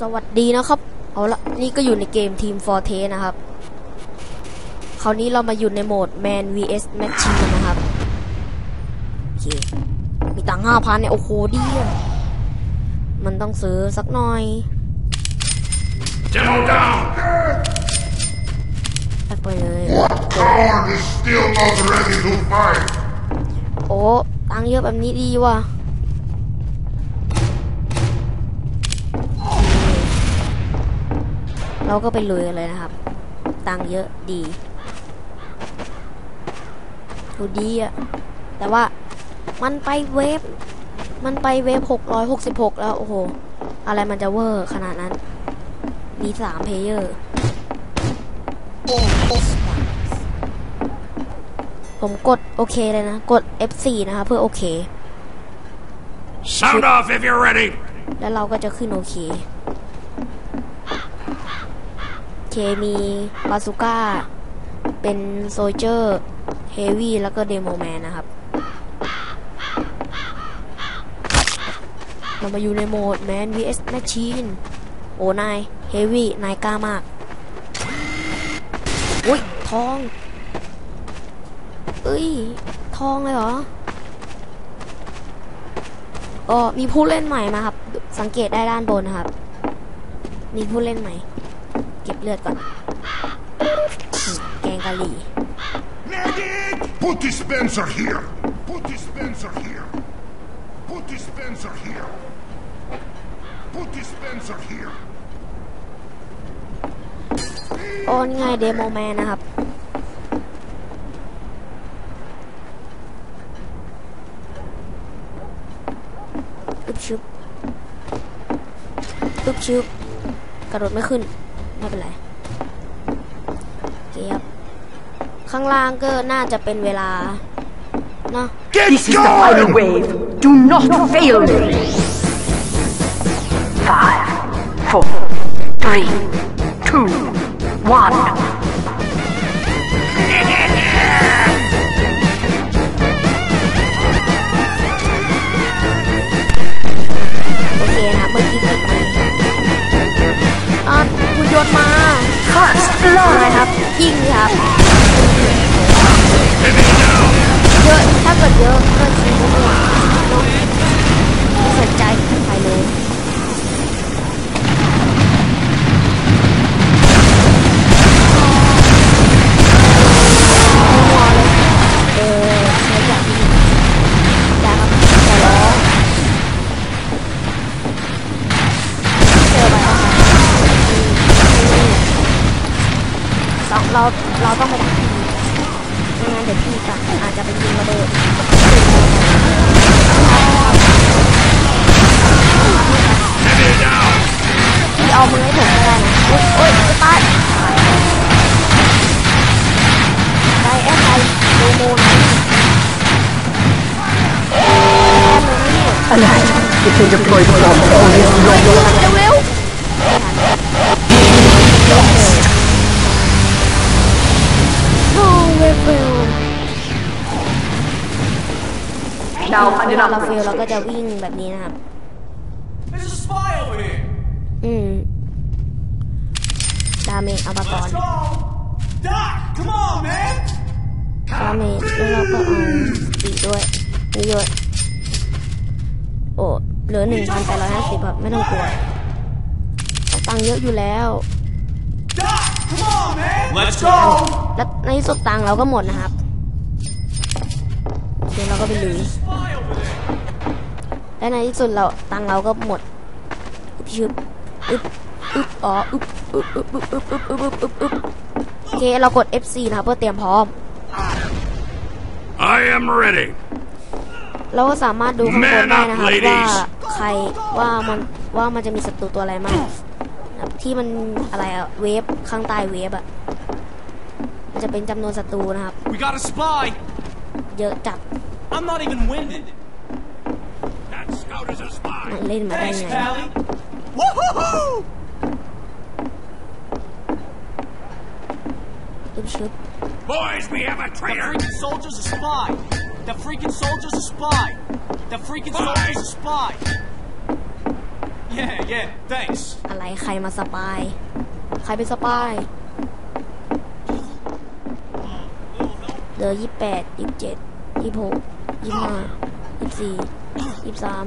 สวัสดีนะครับ เอาละนี่ก็อยู่ในเกมทีม Forte นะครับ คราวนี้เรามาอยู่ในโหมด Man vs Machine นะครับ โอเค มีตังห้าพันเนี่ย โอ้โหดีอะมันต้องซื้อสักหน่อย Demo down! ไปเลย The horn is still not ready to fight. โอ้ ตังค์เยอะแบบนี้ดีว่ะ เราก็ไปลุยกันเลยนะครับ ตังค์เยอะดีดูดีอะแต่ว่ามันไปเวฟ มันไปเวฟหกร้อยหกสิบหกแล้ว โอ้โห อะไรมันจะเวอร์ขนาดนั้น มีสามเพลเยอร์ ผมกดโอเคเลยนะ กด F4 นะคะเพื่อโอเค Sound off if you're ready. แล้วเราก็จะขึ้นโอเค เค มีบาซูก้า เป็นโซเจอร์เฮวี่แล้วก็เดโมแมนนะครับ เรามาอยู่ในโหมด Man vs Machine โอ้นายเฮวี่นายกล้ามากอุ้ยทอง เอ้ย ทองเลยเหรอก็มีผู้เล่นใหม่มาครับ สังเกตได้ด้านบนนะครับ มีผู้เล่นใหม่ เก็บเลือดก่อนอืมแกงกะหรี่ Medic! Put dispenser here. Put dispenser here. Put dispenser here. Put dispenser here. โอ้นี่ไงเดโมแมนนะครับอึบชึบอึบชึบกระโดดไม่ขึ้น ไม่เป็นไรเก็บข้างล่างก็น่าจะเป็นเวลาเนาะ Get This is the final wave. Do not fail me. Five, four, three, two, one. โอเคนะเมื่อกี้ปิดไปอะคุณ โยนมา First อะไร blood. ครับ ยิงสิครับ จะไปยิงระเบิดพี่เอามือให้ผมกันโอ๊ยโอ๊ยไายตอปไปโมนอะไรจะเป็นจะปล่อยควมโอ้ยลงลง Now เว under ลาเราเฟล upgrade เราก็จะ stage. วิ่งแบบนี้นะครับ There's a spy over here. อืมดาเมจเอามาก่อน Let's go. Doc, come on, man. ดาเมจแล้วเราก็เอาปีด้วยนี่ด้วยโอ้เหลือหนึ่งพันแปดร้อยห้าสิบแบบไม่ต้องกลัวเอาตังค์เยอะอยู่แล้ว Doc, come on, man. Let's go. และในที่สุดตังค์เราก็หมดนะครับเดี๋ยวเราก็ไปลุย Spy over there. และในที่สุดเราตังค์เราก็หมดอึบชึบอึบอึบอ๋ออึบอึบอึบอึบอึบอึบอึบอึบอึบอึบโอเคเรากด F4 นะครับเพื่อเตรียมพร้อม I am ready. เราก็สามารถดูข้างบน Man ได้ up, นะครับ ladies ว่าใครว่ามันว่ามันจะมีศัตรูตัวอะไรมั่งนะครับที่มันอะไรอะเวฟข้างใต้เวฟอะมันจะเป็นจำนวนศัตรูนะครับ We got a spy. เยอะจัด I'm not even winded. That scout is a spy. มันเล่นมาได้ Thanks, ไง Pally. Woo-hoo-hoo! อึบชึบ Boys, we have a The traitor. freaking soldier's a spy. The freaking soldier's a spy. The freaking soldier's a spy. yeah, yeah. Thanks. อะไรใครมาสปาย ใครเป็นสปายเหลือยี่แปดยี่เจ็ดยี่หก ยี่ห้ายี่สี่ยี่สาม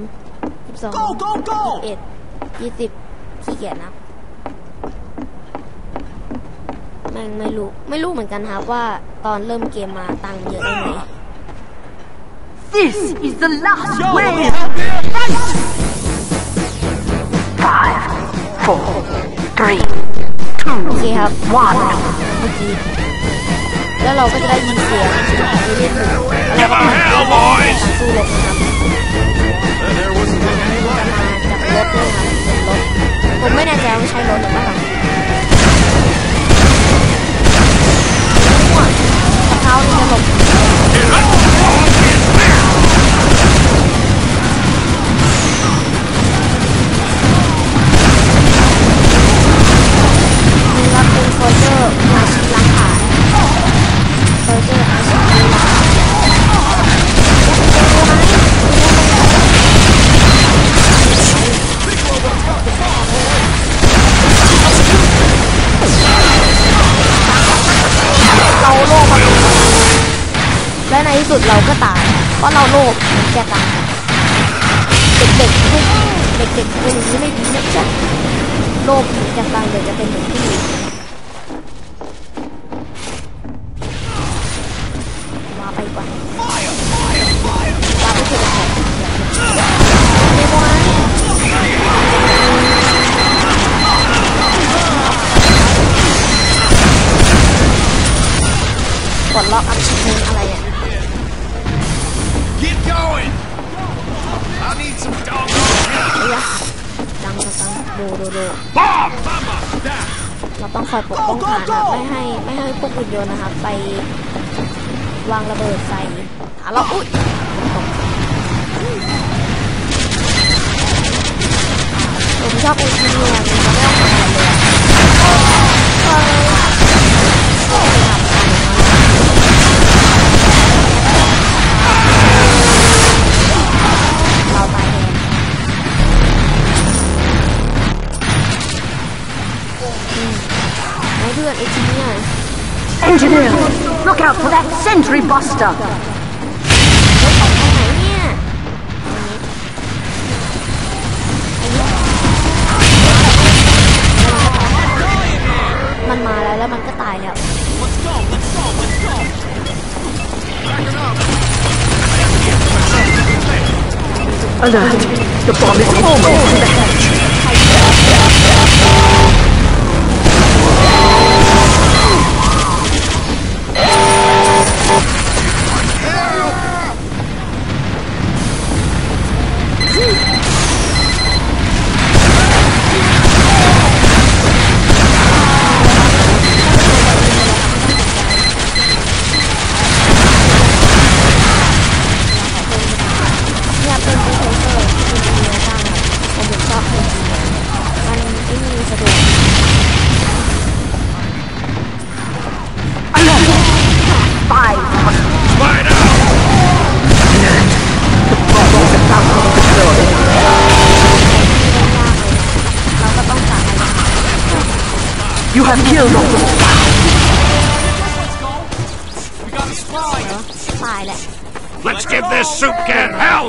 ยี่สอง Go, go, go! เอ็ดยี่สิบขี้เกียจนับแม่งไม่รู้ ไม่รู้เหมือนกันครับว่าตอนเริ่มเกมมาตังค์เยอะได้ไหม This is the last Yo, wave. help here! Five, four, three, two, โอเคครับ one. เมื่อกี้ แล้วเราก็จะได้ยินเสียงเอเลี่ยนบุกแล้วเราก็มาการสู้รบนะครับ There wasn't any จะมาจากรถด้วยครับ สุดเราก็ตาย เพราะเราโลภมือนแกตายเด็กๆเด็กๆเป็นอย่างนี้ไม่ดีนะจ๊ะโลภเหมือนแกตายเดี๋ยวจะเป็นเหมือนพี่มาไปก่อนมาไปลยไม่ไหวกดล็อกอัพชิปอะไรเนี่ย ดโดโด bomb! Mama! Down! เราต้องคอยปกป้องฐานนะไม่ให้ไม่ให้พวกหุ่นยนต์นะครับไปวางระเบิดใส่ฐานเราอุ้ยผมชอบไอ้ที่เนี่ยมันจะไม่ต้องทำอะไรเลย let's go! Alert, the bomb is almost in the hatch. Spy! ตายแหละ Let's give this soup can hell!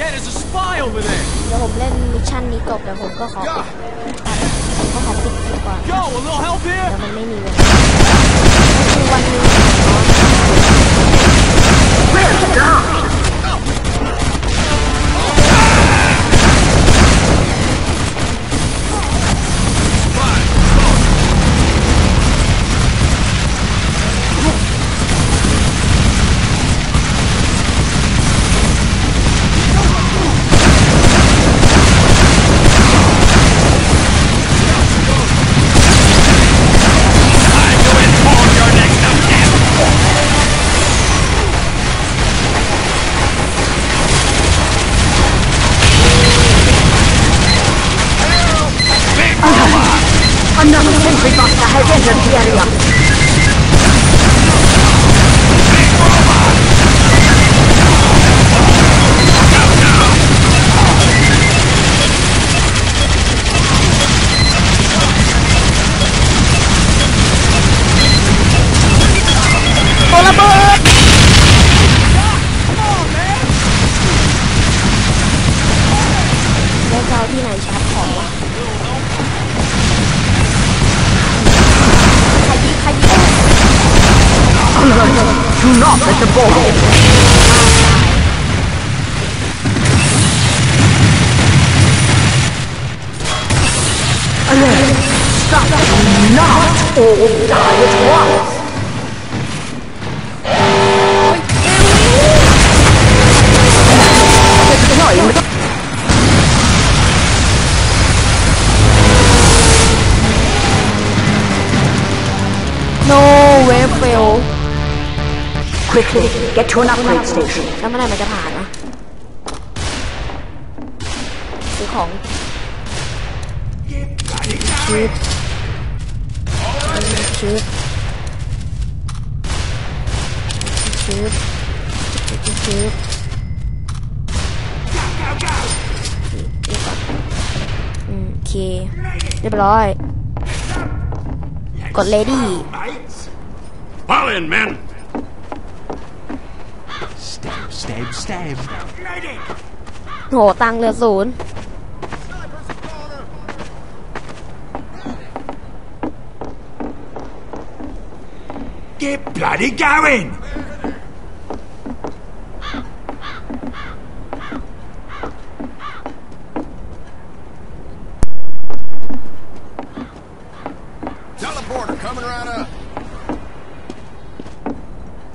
Yeah, there's a spy over there. เดี๋ยวผมเล่นมิชชั่นนี้จบแล้วผมก็ขอปิดผมก็ขอปิดคลิปก่อน Yo, a little help เดี๋ here? ยวมันไม่มีเวลาก็คือวันนี้ Where's down? Not all die at once! เวฟเฟล Quickly, get to an upgrade station. แล้วเมื่อไหร่มันจะผ่านนะซื้อของชืด ชืดชืดชืดอืมโอเค เรียบร้อย กด ready Fall in, men. Stab, stab, stab. โหตังค์เหลือศูนย์ Get bloody going! Teleporter coming right up.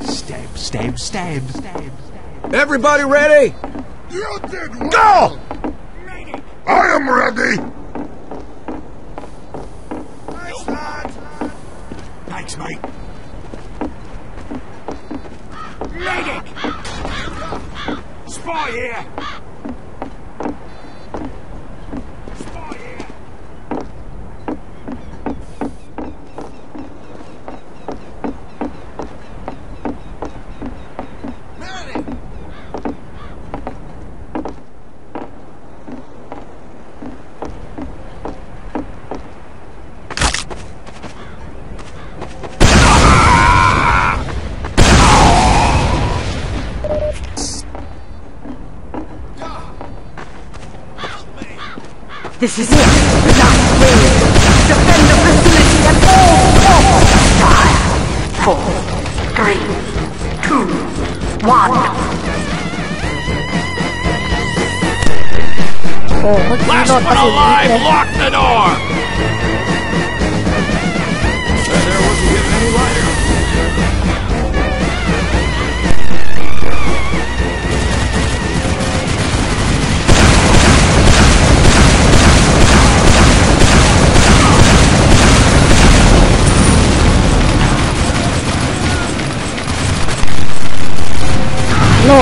Stab, stab, stab, stab. Everybody ready? You did Go! I am ready. Thanks, mate. Medic! Spy here! This is it. The last wave. Defend the facility at all costs. Five, four, three, two, one. โอ้เมื่อกี้โดนกระสุนยิงเลย lock the door. There wasn't getting any lighter.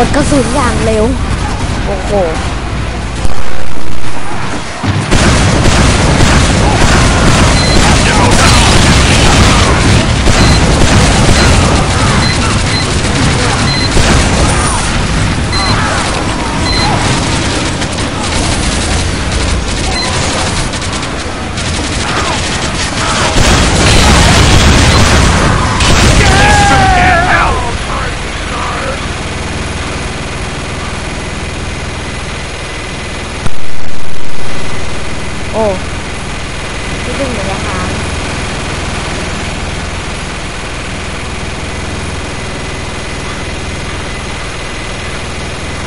ดกระสุนอย่างเร็ว โอ้โห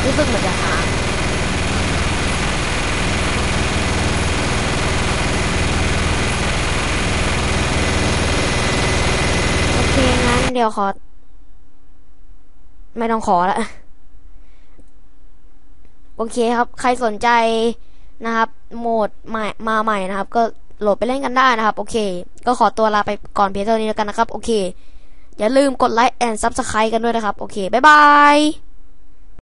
รู้สึกเหมือนจะค้างโอเคงั้นเดี๋ยวขอ ไม่ต้องขอละโอเคครับ ใครสนใจนะครับ โหมดใหม่มาใหม่นะครับ ก็โหลดไปเล่นกันได้นะครับ โอเค ก็ขอตัวลาไปก่อนเพียงเท่านี้แล้วกันนะครับ โอเค อย่าลืมกดไลค์แอนด์ซับสไครต์กันด้วยนะครับ โอเค บ๊ายบาย